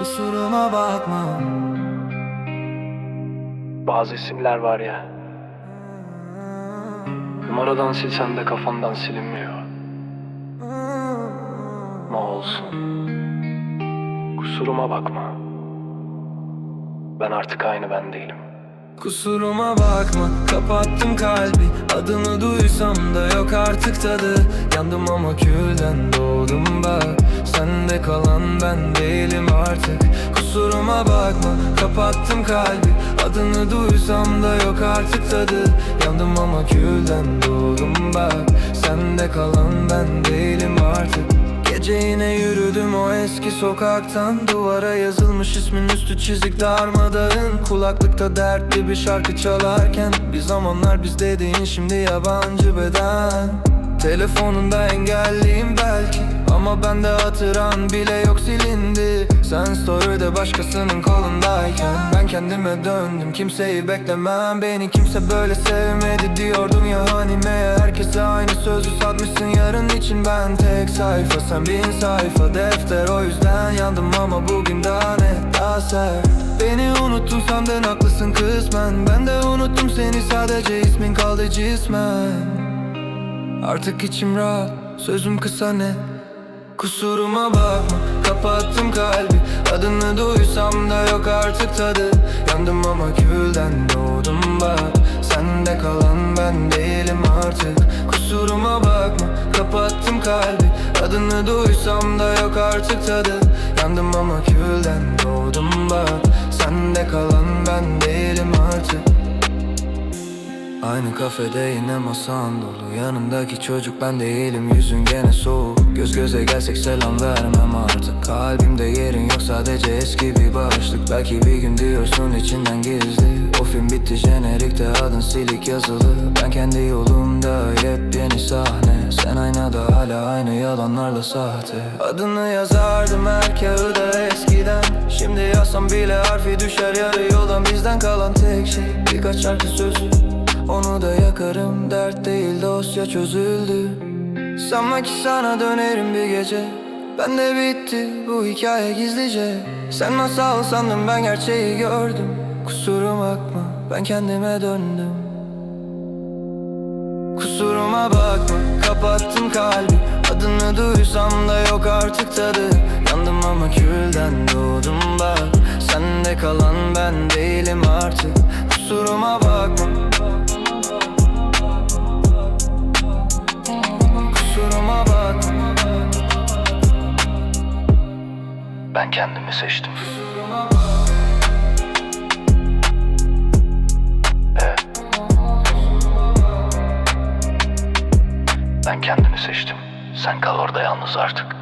Kusuruma bakma. Bazı isimler var ya. Numaradan silsen de kafandan silinmiyor. Ne olsun. Kusuruma bakma. Ben artık aynı ben değilim. Kusuruma bakma. Kapattım kalbi. Adını duysam da yok artık tadı. Yandım ama külden bak Sende kalan ben değilim artık. Kusuruma bakma kapattım kalbi. Adını duysam da yok artık tadı. Yandım ama külden doğdum bak. Sende kalan ben değilim artık. Gece yine yürüdüm o eski sokaktan. Duvara yazılmış ismin üstü çizik darmadağın. Kulaklıkta dertli bir şarkı çalarken. Bir zamanlar biz dediğin şimdi yabancı beden. Telefonunda engelliyim belki Ama bende hatıran bile yok silindi. Sen story'de başkasının kolundayken Ben kendime döndüm. Kimseyi beklemem Beni kimse böyle sevmedi diyordum ya hani. Meğer Herkese aynı sözü satmışsın yarın için Ben tek sayfa. Sen bin sayfa defter O yüzden yandım ama bugün daha net daha sert Beni unuttun sandın haklısın kısmen. Ben de unuttum seni sadece ismin kaldı cismen. Artık içim rahat, sözüm kısa net Kusuruma bakma, kapattım kalbi. Adını duysam da yok artık tadı. Yandım ama külden doğdum bak. Sende kalan ben değilim artık. Kusuruma bakma, kapattım kalbi. Adını duysam da yok artık tadı. Yandım ama külden doğdum bak Aynı kafede yine masan dolu. Yanındaki çocuk ben değilim yüzün gene soğuk. Göz göze gelsek selam vermem artık. Kalbimde yerin yok sadece eski bir başlık Belki bir gün diyorsun içinden gizli. O film bitti jenerikte adın silik yazılı. Ben kendi yolumda yepyeni sahne. Sen aynada hala aynı yalanlarla sahte. Adını yazardım her kağıda eskiden. Şimdi yazsam bile harfi düşer yarı yoldan Bizden kalan tek şey. Birkaç şarkı sözü onu da yakarım dert değil dosya çözüldü. Sanma ki sana dönerim bir gece. Ben de bitti bu hikaye gizlice. Sen masal sandın ben gerçeği gördüm. Kusuruma bakma ben kendime döndüm. Kusuruma bakma kapattım kalbi. Adını duysam da yok artık tadı. Yandım ama külden doğdum bak. Sende kalan Ben kendimi seçtim. Ben kendimi seçtim. Sen kal orada yalnız artık